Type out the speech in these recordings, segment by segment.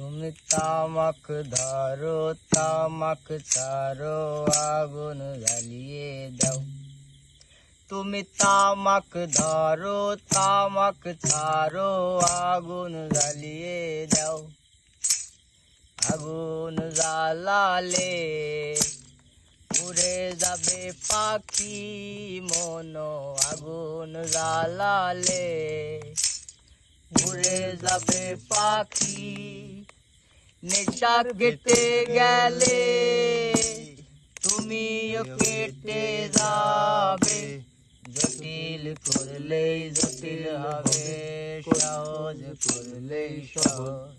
তুমি তামাক ধরো, তামাক ছাড়ো, আগুন জ্বালিয়ে দাও। তুমি তামাক ধরো, তামাক ছাড়ো, আগুন জ্বালিয়ে দাও। আগুন জ্বালালে উড়ে যাবে পাখি মন। আগুন জ্বালালে উড়ে যাবে পাখি নেশা কেটে গেলে তুমিও কেটে যাবে। জটিল করলেই জটিল হবে, সহজ করলেই সহজ।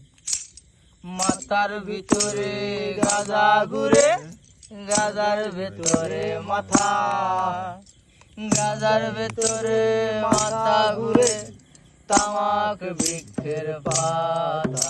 মাথার ভিতরে গাজা ঘুরে, গাজার ভেতরে মাথা। গাজার ভেতরে মাথা ঘুরে, তামাক বৃক্ষের পাতা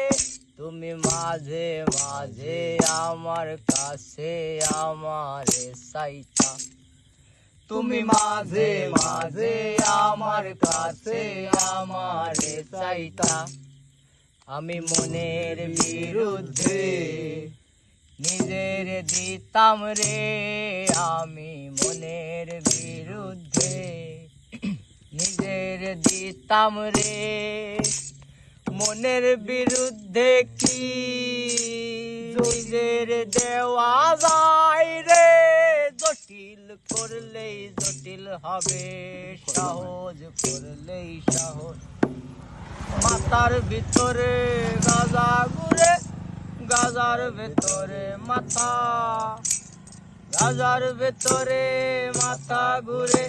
তুমি মাঝে মাঝে আমার কাছে আমার সাইতা। তুমি মাঝে মাঝে আমার কাছে আমার চাইতা। আমি মনের বিরুদ্ধে নিজের দিতাম রে। আমি মনের বিরুদ্ধে নিজের দিতাম রে। মনের বিরুদ্ধে কি? নিজের দেওয়া যায় রে। জটিল করলেই জটিল হবে, সহজ করলেই সহজ। মাথার ভিতরে গাজা ঘুরে গাজার ভেতরে মাথা। গাজার ভেতরে মাথা ঘুরে,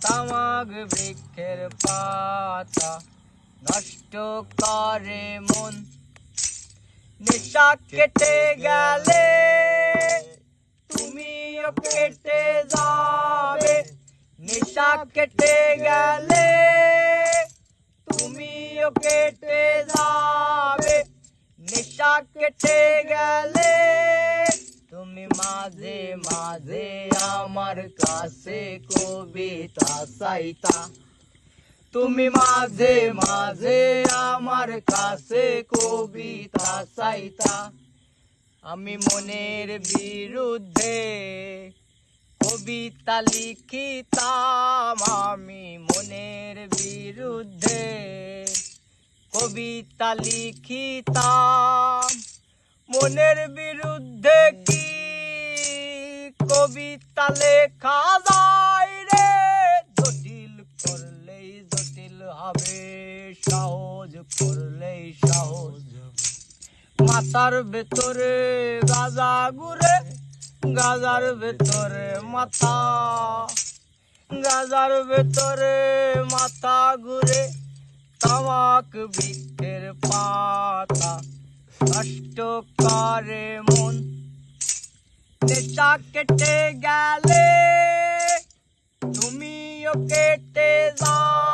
তামাক বৃক্ষের পাতা নষ্ট করে মন। নেশা কেটে গেলে তুমিও কেটে যাবে। নেশা কেটে গেলে তুমিও কেটে যাবে। নেশা কেটে গেলে তুমি মাঝে মাঝে আমার কাছে কবিতা চাইতা। তুমি মাঝে মাঝে আমার কাছে কবিতা চাইতা। আমি মনের বিরুদ্ধে কবিতা লিখিতাম। আমি মনের বিরুদ্ধে কবিতা লিখিতাম। মনের বিরুদ্ধে কি কবিতা লেখা যায় রে? জটিল জটিল হবে সহজ করলেই সহজ মাথার ভেতরে গাজা ঘুরে গাজার ভেতরে মাথা। গাজার ভেতরে মাথা ঘুরে, তামাক বৃক্ষের পাতা নষ্ট করে মন। নেশা কেটে গেলে, তুমিও কেটে যাবে